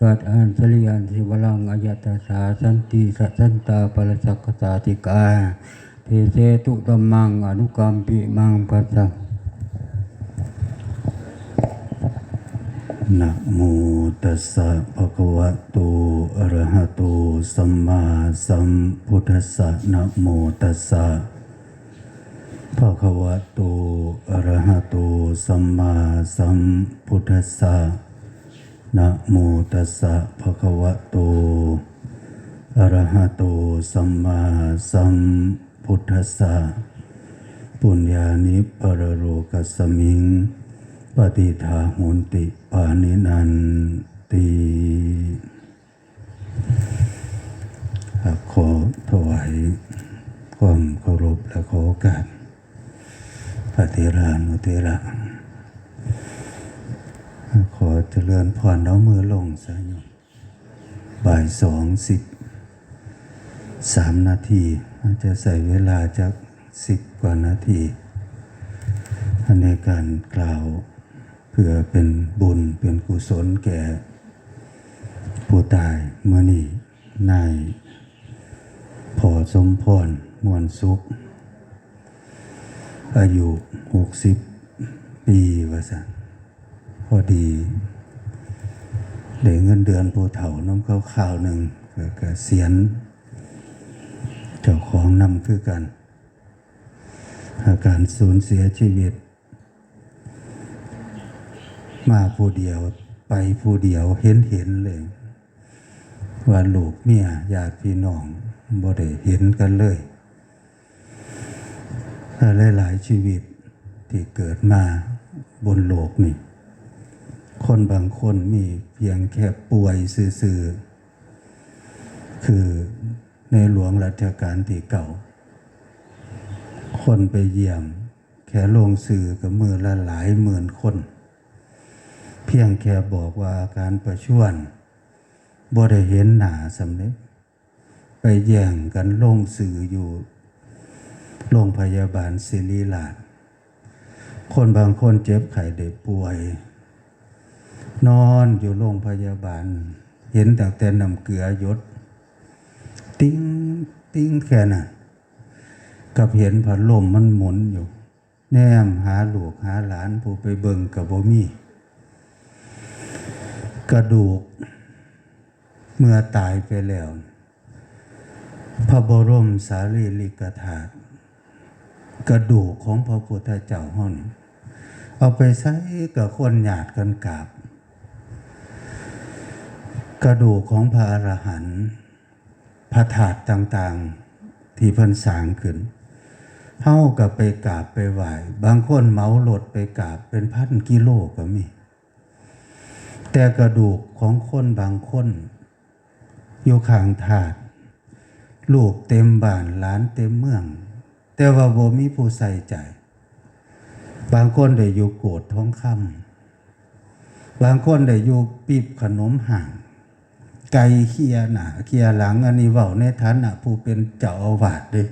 กัดอันสริยันสิวลังอายตสาสันติสัสันตาปรสักขสาติกาเทเสตุตมังอนุกรรมปิมังปัสสะนะโมตัสสะภะคะวะโตอะระหะโตสัมมาสัมพุทธัสสะนะโมตัสสะภะคะวะโตอะระหะโตสัมมาสัมพุทธัสสะ นะโมตัสสะภะคะวะโต อะระหะโต สัมมาสัมพุทธัสสะ ปุญญานิปรโรกัสมิง ปฏิทาหุนติปานินันติขอถวายความเคารพและขอโอกาสพระเทรานุเทระ เจริญพรเอามือลงสายโยมบ่ายสองสิบสามนาทีอาจจะใส่เวลาจากสิบกว่านาทีในการกล่าวเพื่อเป็นบุญเป็นกุศลแก่ ผู้ตายเมื่อนี้นายพอสมพรมวลสุข อายุหกสิบปีว่าสันพอดี ได้เงินเดือนผู้เฒ่าน้ำเขาข่าวหนึ่งก็เกษียณเจ้าของนำคือกัน อาการสูญเสียชีวิต มาผู้เดียวไปผู้เดียวเห็นเห็นเลย ว่าลูกเมียญาติพี่น้องบ่ได้เห็นกันเลยหลายหลายชีวิตที่เกิดมาบนโลกนี่ คนบางคนมีเพียงแค่ป่วยซื่อๆคือในหลวงรัชกาลที่เก่า คนไปเยี่ยม แค่ลงสื่อกับมือละหลายหมื่นคน เพียงแค่บอกว่าอาการประชวนบ่ได้เห็นหนาสำเร็จไปแย่งกันลงสื่ออยู่โรงพยาบาลศิริราช คนบางคนเจ็บไข้ได้ป่วย นอนอยู่โรงพยาบาล เห็นแต่แต่น้ำเกลือยด ติ้งติ้งแค่น่ะ กับเห็นพัดลมมันหมุนอยู่ แนมหาหลูกหาหลานผู้ไปเบิ่งกับบ่มี กระดูก เมื่อตายไปแล้ว พระบรมสารีริกธาตุกระดูกของพระพุทธเจ้าห้องเอาไปใช้กับคนหยาดกันกาบ กระดูกของพระอรหันต์พระถาตุต่างๆ ที่พันสางขึ้นเท่ากับไปกราบไปไหว้บางคนเหมาหลดไปกราบเป็นพันกิโลก็มี แต่กระดูกของคนบางคนอยู่ข้างถาดลูกเต็มบ้านหลานเต็มเมือง แต่ว่าบ่มีผู้ใส่ใจ บางคนได้อยู่โกดท้องคำบางคนได้อยู่ปีบขนมห่าง ไก่เคียหนาเคียหลังอันนี้เว้าในฐานะผู้เป็นเจ้าอาวาสเด้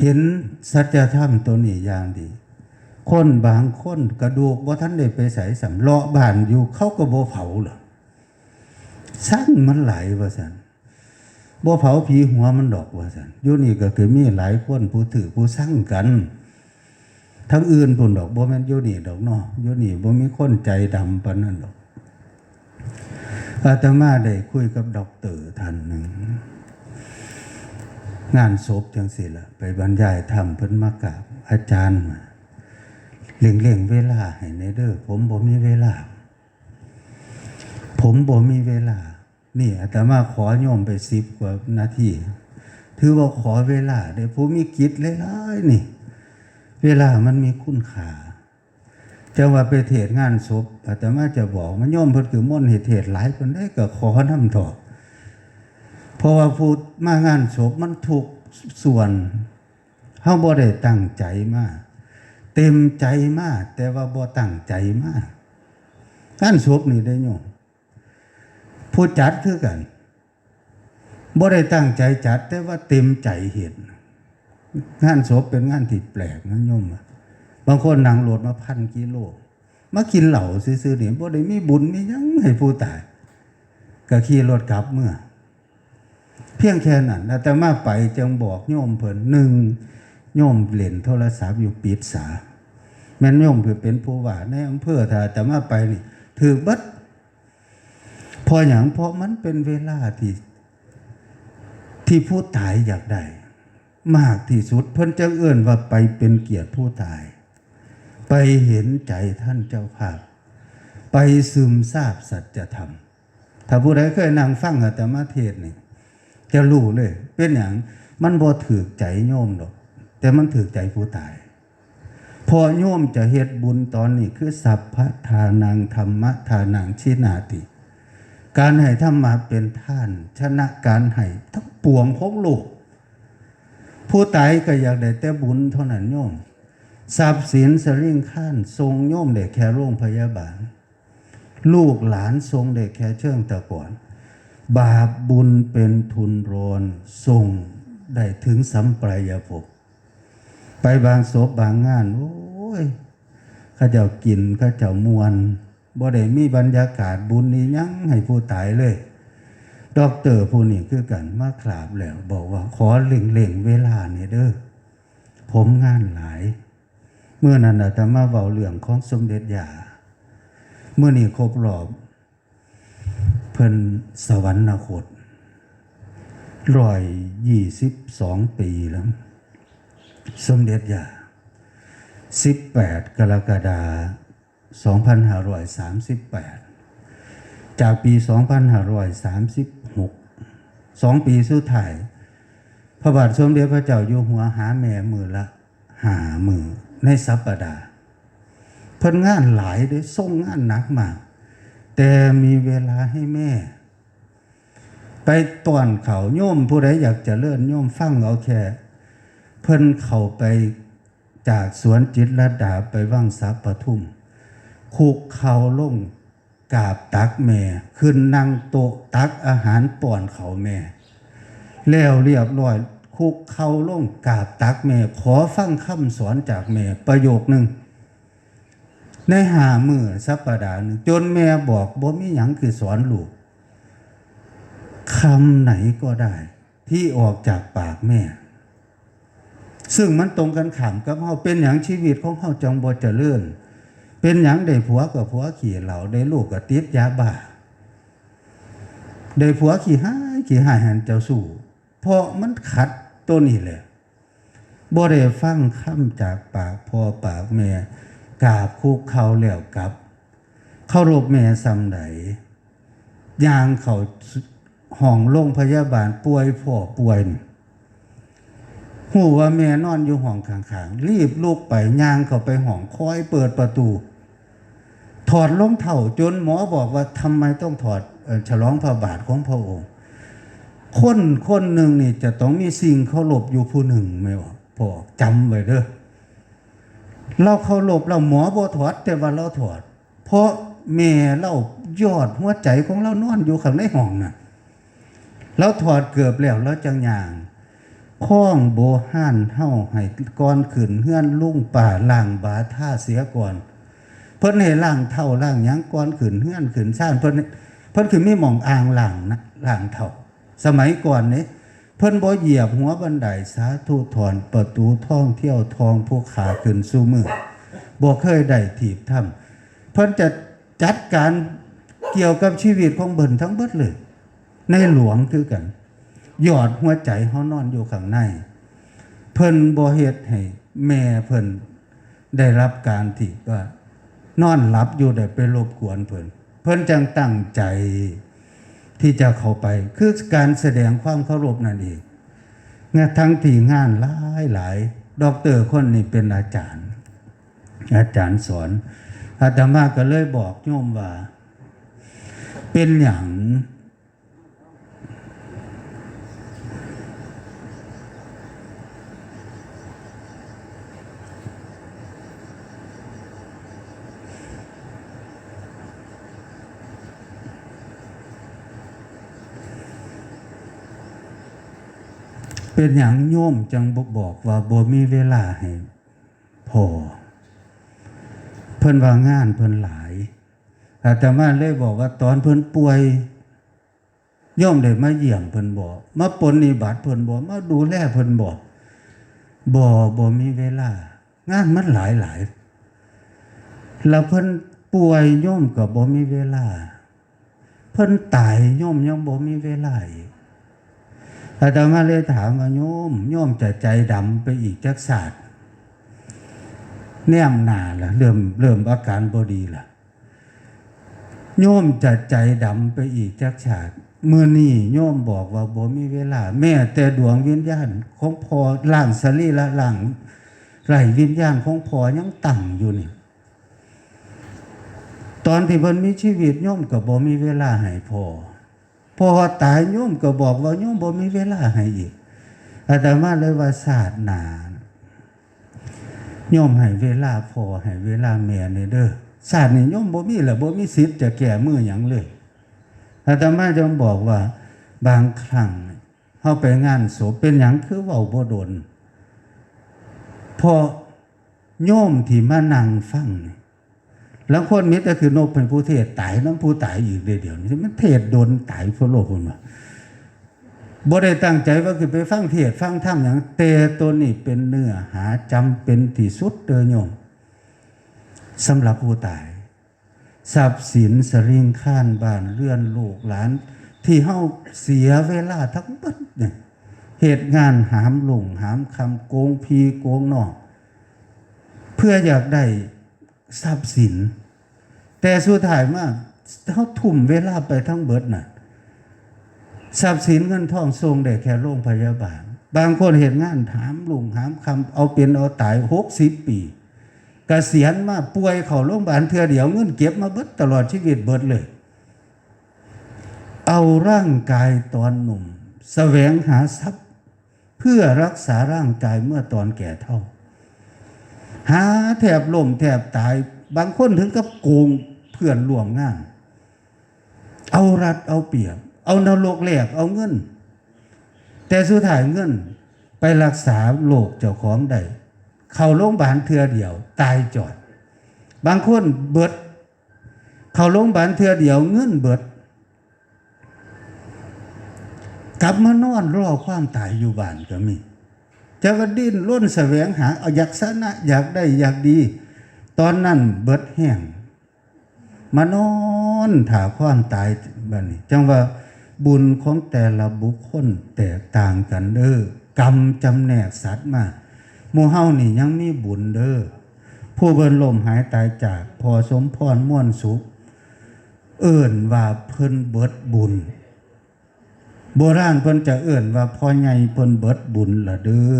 เห็นสัจธรรมตัวนี้อย่างดี คนบางคนกระดูกว่าท่านได้ไปใส่สำเลาะบ้านอยู่เขาก็บ่เผาหรอสร้างมันไหลายว่าสันบ่เผาผีหัวมันดอกว่าสันอยู่นี่ก็คือมีหลายคนผู้ถือผู้สร้างกัน ทั้งอื่นพุ่นดอกบ่แม่นอยู่นี่ดอกเนาะอยู่นี่บ่มีคนใจดำปานนั้นดอก อาตมาได้คุยกับด็อกเตอร์ท่านหนึ่ง งานศพจังสิล่ะไปบรรยายธรรมเพิ่นมากราบอาจารย์มาเร่งๆเวลาให้ในเด้อผมบ่มีเวลา ผมบ่มีเวลา นี่อาตมาขอโยมไปสิบกว่านาทีถือว่าขอเวลาเดี๋ยวผมมีกิจหลายๆนี่ เวลามันมีคุณค่า จะว่าไปเทศงานศพอาตมาจะบอกมันโยมเพิ่นคือม่นต์เหตุเทศหลายคนได้ก็ขอน้ำถอกเพราะว่าพูดมางานศพมันถูกส่วนเฮาบ่ได้ตั้งใจมากเต็มใจมาก แต่ว่าบ่ตั้งใจมากงานศพนี่ได้โยมผู้จัดคือกันบ่ได้ตั้งใจจัด แต่ว่าเต็มใจเห็นงานศพเป็นงานที่แปลกนะโยมอะ บางคนนั่งรถมาพันกิโลมากินเหล้าซื่อๆนี่บ่ได้มีบุญมียังให้ผู้ตายก็ขี่รถกลับเมื่อ เพียงแค่นั้นอาตมาไปจึงบอกโยมเพิ่นหนึ่งโยมเล่นโทรศัพท์อยู่ปิดสา แม่นโยมเพิ่นเป็นผู้ว่าในอำเภอถ้าอาตมาไปนี่ถือบัดเพออย่างเพราะมันเป็นเวลาที่ ที่ผู้ตายอยากได้ มากที่สุด เพิ่นจะเอื้อนว่าไปเป็นเกียรติผู้ตาย ไปเห็นใจท่านเจ้าภาพ ไปซึมซาบสัจธรรม ถ้าผู้ใดเคยนั่งฟังอาตมาเทศน์นี่จะรู้เลย เป็นอย่างมันบ่ถือใจโยมดอก แต่มันถือใจผู้ตาย พอโยมจะเฮ็ดบุญตอนนี้คือสัพพทานังธรรมทานังชินาติ การให้ธรรมะเป็นท่าน ชนะการให้ทั้งปวงของโลกผู้ตายก็อยากได้แต่บุญเท่านั้นโยม ทรัพย์สินสริ่งขั้นทรงโยมได้แค่โรงพยาบาล ลูกหลานทรงได้แค่เชิงตะก่อน บาปบุญเป็นทุนรอนทรงได้ถึงสัมปรายภพไปบางศพบางงาน โอ้ยข้าเจ้ากินข้าเจ้ามวนบ่ได้มีบรรยากาศบุญนี้ยังให้ผู้ตายเลยด็อกเตอร์ผู้นี้คือกันมาขลาบแล้ว บอกว่าขอเล่งเล่งเวลาเนี่ยเด้อผมงานหลาย เมื่อนั้นอาตมาเว้าเรื่องของสมเด็จยาเมื่อนี้ครบรอบ เพิ่นสวรรคตร้อยยี่สิบสองปีแล้ว สมเด็จยาสิบแปดกรกฎาสองพันห้าร้อยสามสิบแปดจากปีสองพันห้าร้อยสามสิบหกสองปีสุดท้าย พระบาทสมเด็จพระเจ้าอยู่หัวหาแม่มือละหามือ ในสัปดาห์เพิ่นงานหลายเด้ส่งงานหนักมาก แต่มีเวลาให้แม่ ไปต้อนเขาโยมผู้ใดอยากจะเลื่อนโยมฟังเอาแค่ เพิ่นเข้าไปจากสวนจิตรดาไปว่างซับปทุมคุกเข่าลงกาบตักแม่ ขึ้นนั่งโต๊ะตักอาหารป้อนเขาแม่ แล้วเรียบร้อย คุกเข่าล่งกราบตักแม่ ขอฟังคำสอนจากแม่ประโยคหนึ่งในหามือสัปดาห์หนึงจนแม่บอกบ่มีหยังคือสอนลูกคำไหนก็ได้ ที่ออกจากปากแม่ ซึ่งมันตรงกันข้ามกับเฮาเป็นอย่างชีวิตของเฮาจังบ่เจริญเป็นอย่างได้ผัวกับผัวขี่เหล่าได้ลูกกับติดยาบ้าได้ผัวขี่ห้ายขี่หายหันเจ้าสู้เพราะมันขัด ตัวนี้แหละบ่ได้ฟังคำจากปากพ่อปากแม่กราบคุกเขาแล้วกลับเคารพแม่ซำใดยางเขาห้องโรงพยาบาลป่วยพ่อป่วยหูว่าแม่นอนอยู่ห้องข้างๆรีบลุกไปย่างเขาไปห้องคอยเปิดประตู ถอดรองเท้าจนหมอบอกว่าทำไมต้องถอดฉลองพระบาทของพระองค์ คนคนหนึ่งนี่จะต้องมีสิ่งเคารพอยู่ผู้หนึ่งไม่ว่าพอจำไว้เด้อเราเคารพเราหมอบ่ถอดแต่ว่าเราถอด เพราะแม่เรายอดหัวใจของเรานอนอยู่ข้างในห้องน่ะเราถอดเกือบแล้วเราจังอย่างข้องโบห้านเฮาให้ก่อนขึ้นเฮือนลุ่งป่าล่างบาท่าเสียก่อน เพิ่นให้ล่างเท่าล่างยังก่อนขึ้นเฮือนขึ้นซ่านเพิ่นเพิ่นคือมีหม่องอ่างล่างนะล่างเท่า สมัยก่อนนี้เพิ่นบ่เหยียบหัวบันไดสาธุถอนประตูท่องเที่ยวทองผู้ขาขึ้นสู่มือบ่เคยได้ถีบถ้ำเพิ่นจะจัดการเกี่ยวกับชีวิตของเบิ่นทั้งเบิดเลย ในหลวงคือกัน หยอดหัวใจเฮานอนอยู่ข้างใน เพิ่นบ่เฮ็ดให้แม่เพิ่นได้รับการที่ว่านอนหลับอยู่ได้ไปรบกวนเพิ่นเพิ่นจังตั้งใจ ที่จะเข้าไป คือการแสดงความเคารพนั่นเองงานทั้งที่งานหลายหลายด็อกเตอร์คนนี้เป็นอาจารย์ อาจารย์สอนอาตมาก็เลยบอกโยมว่า เป็นอย่าง เป็นอย่างโยมจังบบอกว่าบ่มีเวลาให้พอ เพิ่นว่างานเพิ่นหลายอาตมาเลยบอกว่าตอนเพิ่นป่วยย่อมได้มาเยี่ยมเพิ่นบ่มาปนิบัติเพิ่นบ่มาดูแลเพิ่นบ่บ่บ่มีเวลา งานมันหลายหลายแล้วเพิ่นป่วยย่อมก็บ่มีเวลา เพิ่นตายย่อมยังบ่มีเวลาอีก อาตมาเลยถามว่าโยมโยมจะใจดำไปอีกจักศาสตร์แนมหนาละเริ่มเริ่มอาการบอดีละโยมจะใจดำไปอีกจักฉากเมื่อนี่โยมบอกว่าบ่มีเวลา แม่แต่ดวงวิญญาณของพอล่างสรีละล่างไรวิญญาณของพอยังตั้งอยู่นี่ตอนที่เพิ่นมีชีวิตโยมก็บ่มีเวลาให้พอ พอตายโยมก็บอกว่าโยมบ่มีเวลาให้อีกอาตมาเลยว่าศาสตร์หนาโยมให้เวลาพอให้เวลาแม่นี่เด้อศาสตร์นี่โยมบ่มีแหละบ่มีสิทธิ์จะแก้มือหยังเลยอาตมาจงบอกว่า บางครั้งเฮาไปงานศพเป็นหยังคือเว้าบ่โดนพอโยมที่มานั่งฟังนี่ แล้วคนมิตรก็คือนกเป็นผู้เทศตายน้ำผู้ตายอีกเดียวนี้มันเทศโดนตายทั่วโลกพุ่นว่าบ่ได้ตั้งใจว่าคือไปฟังเทศฟังธรรมอย่างแต่ตัวนี้เป็นเนื้อหาจำเป็นที่สุดเด้อโยมสำหรับผู้ตายทรัพย์สินสริงข้านบ้านเรือนลูกหลาน ที่เฮาเสียเวลาทั้งหมดเนี่ยเหตุงานหามหลงหามคำโกงพีโกงนอก เพื่ออยากได้ ทรัพย์สิน แต่สุดท้ายมากเขาทุ่มเวลาไปทั้งเบิดน่ะทรัพย์สินเงินทองทรงได้แค่โรงพยาบาล บางคนเห็นงานถามลุงถามคำเอาเป็นเอาตายหกสิบปีกเกษียณมาป่วยเขาโรงพยาบาลเทือเดียวเงินเก็บมาเบิดตลอดชีวิตเบิดเลย เอาร่างกายตอนหนุ่มแสวงหาทรัพย์ เพื่อรักษาร่างกายเมื่อตอนแก่เท่า หาแทบล่มแทบตาย บางคนถึงกับโกงเพื่อนร่วมงาน เอารัดเอาเปรียบ เอานรกแหลกเอาเงิน แต่สุดท้ายเงินไปรักษาโรคเจ้าของได้เข้าโรงพยาบาลเทือเดียว ตายจอด บางคนเบิด เข้าโรงพยาบาลเทือเดียว เงินเบิด กลับมานอนรอความตายอยู่บ้านก็มี จะว่าดิ้นร่นแสวงหาเอาอยากสนะอยากได้อยากดี ตอนนั้นเบิดแห้งมานอนถาความตายบัดนี้จังว่าบุญของแต่ละบุคคลแตกต่างกันเด้อกรรมจำแนกสัตว์มาหมู่เฮานี่ยังมีบุญเด้อผู้เบิ่นลมหายตายจากพอสมพรม่วนสุข เอิ่นว่าเพิ่นเบิดบุญ โบราณเพิ่นจะเอิ่นว่าพ่อใหญ่เพิ่นเบิดบุญละเด้อ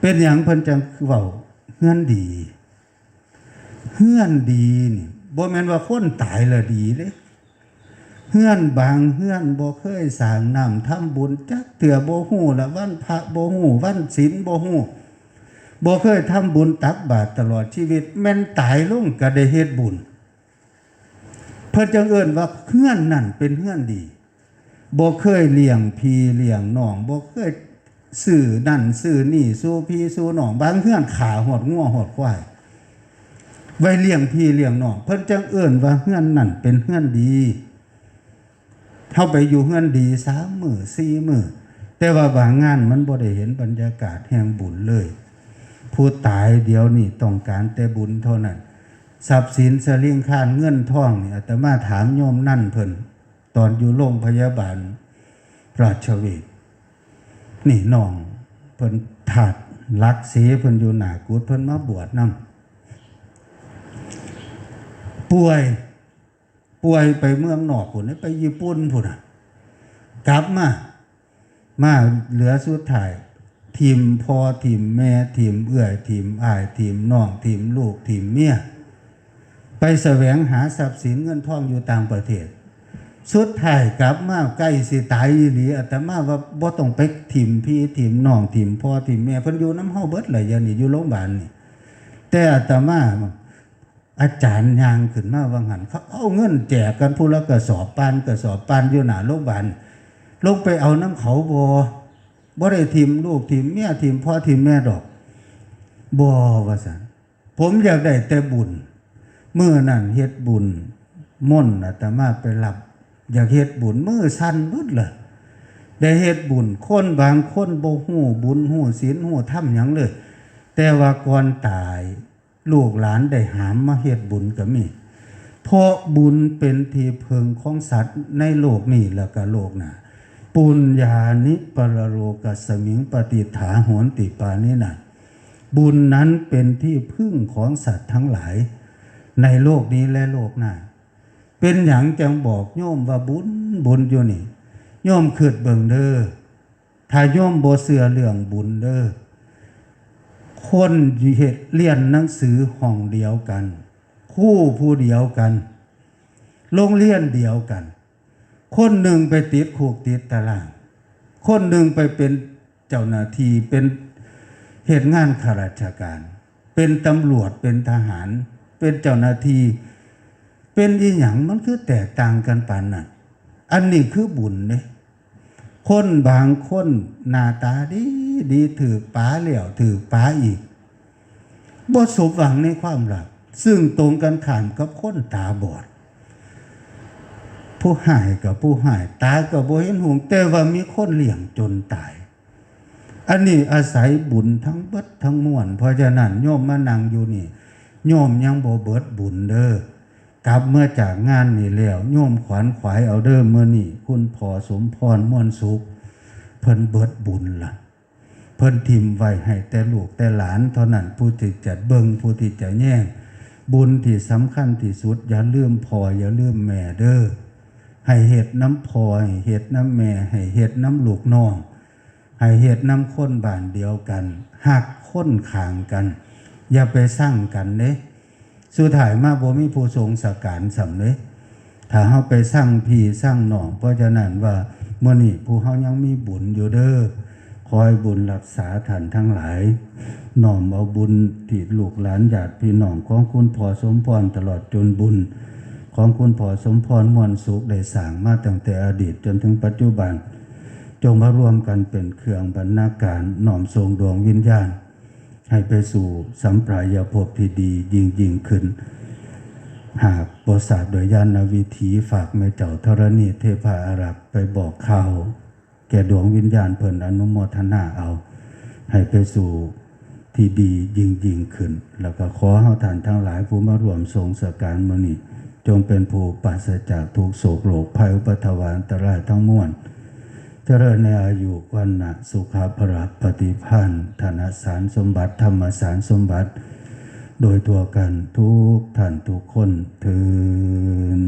เป็นหยังเพิ่นจังเว้าเฮือนดีเฮือนดีนี่บ่แม่นว่าคนตายละดีเด้เฮือนบางเฮือนบ่เคยสร้างน้ำทำบุญจักเถื่อบ่ฮู้ละวันพระบ่ฮู้วันศีลบ่ฮู้บ่เคยทำบุญตักบาตรตลอดชีวิต แม่นตายลงก็ได้เฮ็ดบุญ เพิ่นจังเอิ้นว่าเฮือนนั่นเป็นเฮือนดี บ่เคยเลี้ยงพี่เลี้ยงน้องบ่เคยซื้อนั่นซื้อนี่สู้พี่สู้น้องบางเฮือนขาหดงัวหดควายไว้เลี้ยงพี่เลี้ยงน้องเพิ่นจังเอิ้นว่าเฮือนนั่นเป็นเฮือนดีเข้าไปอยู่เฮือนดีสามมือสี่มือแต่ว่าบางงานมันบ่ได้เห็นบรรยากาศแห่งบุญเลย ผู้ตายเดียวนี่ต้องการแต่บุญเท่านั้นทรัพย์สินสลิงคานเงินทองนี่อาตมาถามโยมนั่นเพิ่น ตอนอยู่โรงพยาบาล ราชเวชนี่น้องเพิ่นถาดลักเสีเพิ่นอยู่หนากุดเพิ่นมาบวชนำป่วย ป่วยไปเมืองนอกพุ่นไปญี่ปุ่นพุ่นน่ะกลับมา มาเหลือสุดท้ายทีมพ่อทีมแม่ทีมเอื้อยทีมอ้ายทีมน้องทีมลูกทีมเมียไปแสวงหาทรัพย์สินเงินทองอยู่ต่างประเทศ สุดท้ายกลับมาใกล้สิตายอีหลีอาตมาว่าบ่ต้องไปทีมพี่ทีมน้องทีมพ่อทีมแม่เพิ่นอยู่น้ำเฮาเบิดเลยอย่างนี้อยู่โรงพยาบาลนี่แต่อาตมาอาจารย์ยางขึ้นมาวังหันเขาเอาเงินแจกกันผู้ละกระสอบปานกระสอบปานอยู่หน้าโรงพยาบาลลงไปเอาน้ำเขาบบ่ได้ทีมลูกทีมเมียทีมพ่อทีมแม่ดอกบ่ว่าสันผมอยากได้แต่บุญเมื่อนั่นเฮ็ดบุญม่นอาตมาไปหลับ อยากเฮ็ดบุญมือสั่นเบิดเลยได้เฮ็ดบุญคนบางคนบ่ฮู้บุญฮู้ศีลฮู้ธรรมหยังเลย แต่ว่าก่อนตาย ลูกหลานได้หามมาเฮ็ดบุญก็มีเพราะบุญเป็นที่เพิงของสัตว์ในโลกนี้แล้วก็โลกหน้าปุญญานิปรโรกัสมิงปฏิฐาหนติปานินะบุญนั้นเป็นที่พึ่งของสัตว์ทั้งหลาย ในโลกนี้และโลกหน้า เป็นอย่างจังบอกโยมว่าบุญบุญอยู่นี่โยมคืดเบิ่งเด้อถ้าโยมโบเสือเรื่องบุญเด้อคนเฮ็ดเรียนหนังสือห้องเดียวกัน คู่ผู้เดียวกันโรงเรียนเดียวกัน คนหนึ่งไปติดคุกติดตาราง คนหนึ่งไปเป็นเจ้าหน้าที่เป็นเหตุงานข้าราชการ เป็นตำรวจเป็นทหาร เป็นเจ้าหน้าที่ เป็นอีหยังมันคือแตกต่างกันปานนั้นอันนี้คือบุญเนี่ยคนบางคนหน้าตาดีดีถือป้าเหลี่ยวถือป้าอีกบ่สมหวังในความรัก ซึ่งตรงกันข้ามกับคนตาบอด ผู้หายกับผู้หาย ตากับบ่เห็นหงแต่ว่ามีคนเลี้ยงจนตาย อันนี้อาศัยบุญทั้งเบิดทั้งมวลเพราะฉะนั้นโยมมานั่งอยู่นี่โยมยังบ่เบิดบุญเด้อ กลับเมื่อจากงานนี่แล้วโยมขวานขวายเอาเด้อเมื่อนี่คุณพอสมพรม่วนสุข เพิ่นเบิดบุญล่ะ เพิ่นทิมไว้ให้แต่ลูกแต่หลานเท่านั้นผู้ที่จะเบิ่งผู้ที่จะแย่งบุญที่สำคัญที่สุด อย่าลืมพออย่าลืมแม่เด้อให้เฮ็ดน้ำพอให้เฮ็ดน้ำแม่ ให้เฮ็ดน้ำลูกน้องให้เฮ็ดน้ำคนบ้านเดียวกันหักคนขางกัน อย่าไปสร้างกันเด้ สุดท้ายมาบ่มีผู้ทรงสการสำเร็จถ้าเฮาไปสร้างพี่สร้างหนองเพราะฉะนั้นว่าเมื่อนี้ผู้เฮายังมีบุญอยู่เด้อคอยบุญรักษาท่านทั้งหลายน้อมเอาบุญที่ลูกหลานญาติพี่น้องของคุณพ่อสมพรตลอดจนบุญ ของคุณพ่อสมพรมวลสุขได้สร้างมาตั้งแต่อดีตจนถึงปัจจุบัน จงมารวมกันเป็นเครื่องบรรณาการน้อมทรงดวงวิญญาณ ให้ไปสู่สัมปรายภพที่ดียิ่งยิ่งขึ้น หากบริษัทโดยยานวิถีฝากแม่เจ้าธรณีเทพาอารักษ์ไปบอกข่าวแก่ดวงวิญญาณเพิ่นอนุโมทนาเอา ให้ไปสู่ที่ดียิ่งยิ่งขึ้น แล้วก็ขอเฮาท่านทั้งหลายผู้มารวมทรงสการมอนี้จงเป็นผู้ปราศจากทุกโศกโรคภัยอุปัตถวาอันตรายทั้งมวล เจริญในอายุวันนะสุขภระปฏิพันธ์ธนสารสมบัติธรรมสารสมบัติ โดยตัวกันทุกท่านทุกคนเทิน